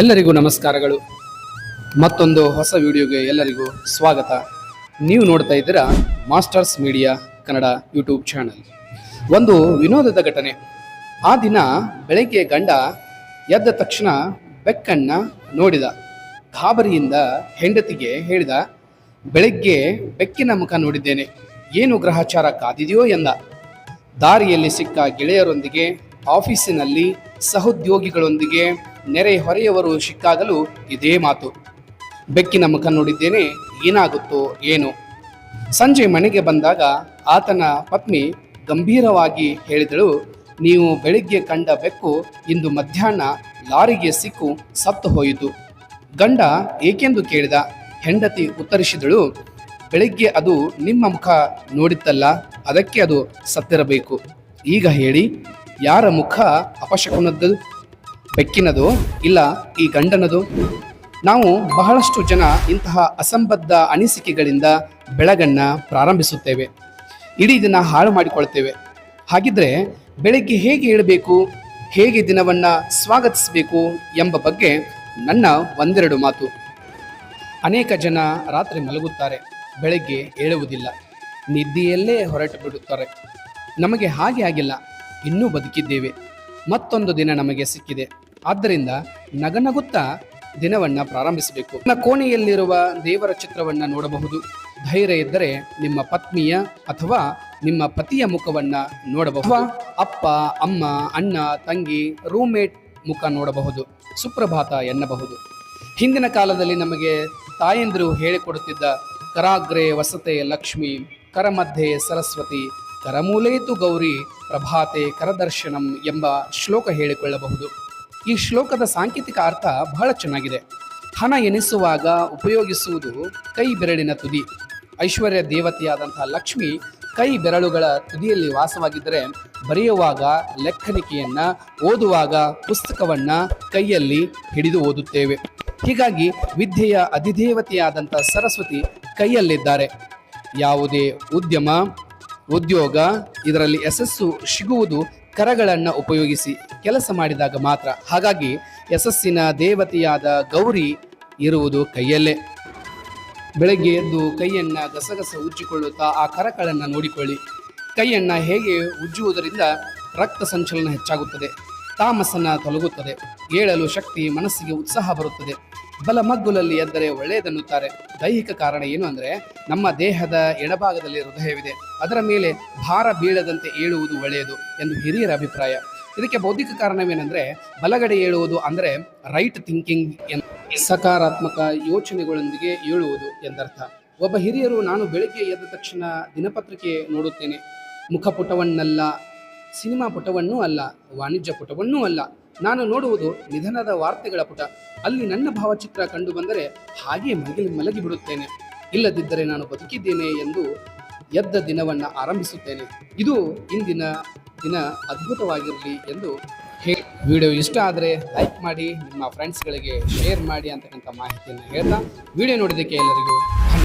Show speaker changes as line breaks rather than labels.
ಎಲ್ಲರಿಗೂ ನಮಸ್ಕಾರಗಳು. ಮತ್ತೊಂದು ಹೊಸ ವಿಡಿಯೋಗೆ ಎಲ್ಲರಿಗೂ ಸ್ವಾಗತ. ನೀವು ನೋಡ್ತಾ ಇದ್ದೀರಾ masters media Kannada YouTube channel. ಒಂದು ವಿನೋದದ ಘಟನೆ. ಆ ದಿನ ಬೆಳಗ್ಗೆ ಗಂಡ ಎದ್ದ ತಕ್ಷಣ ಬೆಕ್ಕಣ್ಣ ನೋಡಿದ. ಗಾಬರಿಯಿಂದ ಹೆಂಡತಿಗೆ ಹೇಳಿದ, ಬೆಳಗ್ಗೆ ಬೆಕ್ಕಿನ ಮುಖ ನೋಡಿದ್ದೇನೆ. ಏನು ಗ್ರಹಚಾರ ಕಾದಿದೆಯೋ ಎಂದ. ದಾರಿಯಲ್ಲಿ ಸಿಕ್ಕ ಗೆಳೆಯರೊಂದಿಗೆ, ಆಫೀಸಿನಲ್ಲಿ ಸಹೋದ್ಯೋಗಿಗಳೊಂದಿಗೆ ನೆರೆ ಹೊರೆಯವರು ಸಿಕ್ಕಾಗಲೂ ಇದೇ ಮಾತು. ಬೆಕ್ಕಿನ ಮುಖ ನೋಡಿದ್ದೇನೆ ಏನಾಗುತ್ತೋ ಏನು. ಸಂಜೆ ಮನೆಗೆ ಬಂದಾಗ ಆತನ ಪತ್ನಿ ಗಂಭೀರವಾಗಿ ಹೇಳಿದಳು, ನೀವು ಬೆಳಿಗ್ಗೆ ಕಂಡ ಬೆಕ್ಕು ಇಂದು ಮಧ್ಯಾಹ್ನ ಲಾರಿಗೆ ಸಿಕ್ಕು ಸತ್ತು ಹೋಯಿತು. ಗಂಡ ಏಕೆಂದು ಕೇಳಿದ? ಹೆಂಡತಿ ಉತ್ತರಿಸಿದಳು, ಬೆಳಿಗ್ಗೆ ಅದು ನಿಮ್ಮ ಮುಖ ನೋಡಿತ್ತಲ್ಲ, ಅದಕ್ಕೆ ಅದು ಸತ್ತಿರಬೇಕು. ಈಗ ಹೇಳಿ, ಯಾರ ಮುಖ ಅಪಶಕುನದ್ದು? ಬೆಕ್ಕಿನದು ಇಲ್ಲ ಈ ಗಂಡನದು? ನಾವು ಬಹಳಷ್ಟು ಜನ ಇಂತಹ ಅಸಂಬದ್ಧ ಅನಿಸಿಕೆಗಳಿಂದ ಬೆಳಗನ್ನ ಪ್ರಾರಂಭಿಸುತ್ತೇವೆ. ಇಡೀ ದಿನ ಹಾಳು ಮಾಡಿಕೊಳ್ತೇವೆ. ಹಾಗಿದ್ರೆ ಬೆಳಗ್ಗೆ ಹೇಗೆ ಏಳಬೇಕು, ಹೇಗೆ ದಿನವನ್ನು ಸ್ವಾಗತಿಸಬೇಕು ಎಂಬ ಬಗ್ಗೆ ನನ್ನ ಒಂದೆರಡು ಮಾತು. ಅನೇಕ ಜನ ರಾತ್ರಿ ಮಲಗುತ್ತಾರೆ, ಬೆಳಗ್ಗೆ ಏಳುವುದಿಲ್ಲ. ನಿದ್ದೆಯಲ್ಲೇ ಹೊರಟು ಬಿಡುತ್ತಾರೆ ನಮಗೆ ಹಾಗೆ ಆಗಿಲ್ಲ, ಇನ್ನೂ ಬದುಕಿದ್ದೇವೆ. ಮತ್ತೊಂದು ದಿನ ನಮಗೆ ಸಿಕ್ಕಿದೆ. ಆದ್ದರಿಂದ ನಗನಗುತ್ತಾ ದಿನವನ್ನ ಪ್ರಾರಂಭಿಸಬೇಕು. ನನ್ನ ಕೋಣೆಯಲ್ಲಿರುವ ದೇವರ ಚಿತ್ರವನ್ನ ನೋಡಬಹುದು. ಧೈರ್ಯ ಇದ್ದರೆ ನಿಮ್ಮ ಪತ್ನಿಯ ಅಥವಾ ನಿಮ್ಮ ಪತಿಯ ಮುಖವನ್ನ ನೋಡಬಹುದು. ಅಪ್ಪ, ಅಮ್ಮ, ಅಣ್ಣ, ತಂಗಿ ರೂಮೇಟ್ ಮುಖ ನೋಡಬಹುದು. ಸುಪ್ರಭಾತ ಎನ್ನಬಹುದು. ಹಿಂದಿನ ಕಾಲದಲ್ಲಿ ನಮಗೆ ತಾಯಂದಿರು ಹೇಳಿಕೊಡುತ್ತಿದ್ದ ಕರಾಗ್ರೆ ವಸತೆ ಲಕ್ಷ್ಮಿ, ಕರಮಧ್ಯೆ ಸರಸ್ವತಿ ಕರಮೂಲೇತು ಗೌರಿ ಪ್ರಭಾತೆ ಕರದರ್ಶನಂ ಎಂಬ ಶ್ಲೋಕ ಹೇಳಿಕೊಳ್ಳಬಹುದು. ಈ ಶ್ಲೋಕದ ಸಾಂಕೇತಿಕ ಅರ್ಥ ಬಹಳ ಚೆನ್ನಾಗಿದೆ. ಹಣ ಎನಿಸುವಾಗ ಉಪಯೋಗಿಸುವುದು ಕೈ ಬೆರಳಿನ ತುದಿ. ಐಶ್ವರ್ಯ ದೇವತೆಯಾದಂತಹ ಲಕ್ಷ್ಮಿ ಕೈ ಬೆರಳುಗಳ ತುದಿಯಲ್ಲಿ ವಾಸವಾಗಿದ್ದರೆ ಬರೆಯುವಾಗ ಲೆಕ್ಕನಿಕೆಯನ್ನ ಓದುವಾಗ ಪುಸ್ತಕವನ್ನ ಕೈಯಲ್ಲಿ ಹಿಡಿದು ಓದುತ್ತೇವೆ. ಹೀಗಾಗಿ ವಿದ್ಯೆಯ ಅಧಿದೇವತೆಯಾದಂಥ ಸರಸ್ವತಿ ಕೈಯಲ್ಲಿದ್ದಾರೆ. ಯಾವುದೇ ಉದ್ಯಮ ಉದ್ಯೋಗ, ಇದರಲ್ಲಿ ಯಶಸ್ಸು ಸಿಗುವುದು ಕರಗಳನ್ನು ಉಪಯೋಗಿಸಿ ಕೆಲಸ ಮಾಡಿದಾಗ ಮಾತ್ರ. ಹಾಗಾಗಿ ಯಶಸ್ಸಿನ ದೇವತೆಯಾದ ಗೌರಿ ಇರುವುದು ಕೈಯಲ್ಲೇ. ಬೆಳಗ್ಗೆ ಎದ್ದು ಕೈಯನ್ನು ಗಸಗಸ ಉಜ್ಜಿಕೊಳ್ಳುತ್ತಾ ಆ ಕರಗಳನ್ನು ನೋಡಿಕೊಳ್ಳಿ. ಕೈಯನ್ನು ಹೇಗೆ ಉಜ್ಜುವುದರಿಂದ ರಕ್ತ ಸಂಚಲನ ಹೆಚ್ಚಾಗುತ್ತದೆ, ತಾಮಸನ ತೊಲಗುತ್ತದೆ, ಏಳಲು ಶಕ್ತಿ ಮನಸ್ಸಿಗೆ ಉತ್ಸಾಹ ಬರುತ್ತದೆ. ಬಲ ಮಗ್ಗುಲಲ್ಲಿ ಎದ್ದರೆ ಒಳ್ಳೆಯದನ್ನುತ್ತಾರೆ. ದೈಹಿಕ ಕಾರಣ ಏನು ಅಂದರೆ ನಮ್ಮ ದೇಹದ ಎಡಭಾಗದಲ್ಲಿ ಹೃದಯವಿದೆ. ಅದರ ಮೇಲೆ ಭಾರ ಬೀಳದಂತೆ ಏಳುವುದು ಒಳ್ಳೆಯದು ಎಂದು ಹಿರಿಯರ ಅಭಿಪ್ರಾಯ. ಇದಕ್ಕೆ ಬೌದ್ಧಿಕ ಕಾರಣವೇನೆಂದರೆ ಬಲಗಡೆ ಏಳುವುದು ಅಂದರೆ ರೈಟ್ ಥಿಂಕಿಂಗ್ ಎಂದು ಸಕಾರಾತ್ಮಕ ಯೋಚನೆಗಳೊಂದಿಗೆ ಏಳುವುದು ಎಂದರ್ಥ. ಒಬ್ಬ ಹಿರಿಯರು ನಾನು ಬೆಳಿಗ್ಗೆ ಎದ್ದ ತಕ್ಷಣ ದಿನಪತ್ರಿಕೆ ನೋಡುತ್ತೇನೆ. ಮುಖಪುಟವನ್ನಲ್ಲ, ಸಿನಿಮಾ ಪುಟವನ್ನೂ ಅಲ್ಲ, ವಾಣಿಜ್ಯ ಪುಟವನ್ನೂ ಅಲ್ಲ. ನಾನು ನೋಡುವುದು ನಿಧನದ ವಾರ್ತೆಗಳ ಪುಟ. ಅಲ್ಲಿ ನನ್ನ ಭಾವಚಿತ್ರ ಕಂಡು ಬಂದರೆ ಹಾಗೆ ಮಲಗಿ ಮಲಗಿ ಬಿಡುತ್ತೇನೆ. ಇಲ್ಲದಿದ್ದರೆ ನಾನು ಬದುಕಿದ್ದೇನೆ ಎಂದು ಎದ್ದ ದಿನವನ್ನು ಆರಂಭಿಸುತ್ತೇನೆ. ಇದು ಇಂದಿನ ದಿನ ಅದ್ಭುತವಾಗಿರಲಿ ಎಂದು ಹೇ ವಿಡಿಯೋ ಇಷ್ಟ ಆದರೆ ಲೈಕ್ ಮಾಡಿ, ನಿಮ್ಮ ಫ್ರೆಂಡ್ಸ್ಗಳಿಗೆ ಶೇರ್ ಮಾಡಿ ಅಂತಕ್ಕಂಥ ಮಾಹಿತಿಯನ್ನು ಹೇಳ್ತಾ, ವಿಡಿಯೋ ನೋಡಿದ್ದಕ್ಕೆ ಎಲ್ಲರಿಗೂ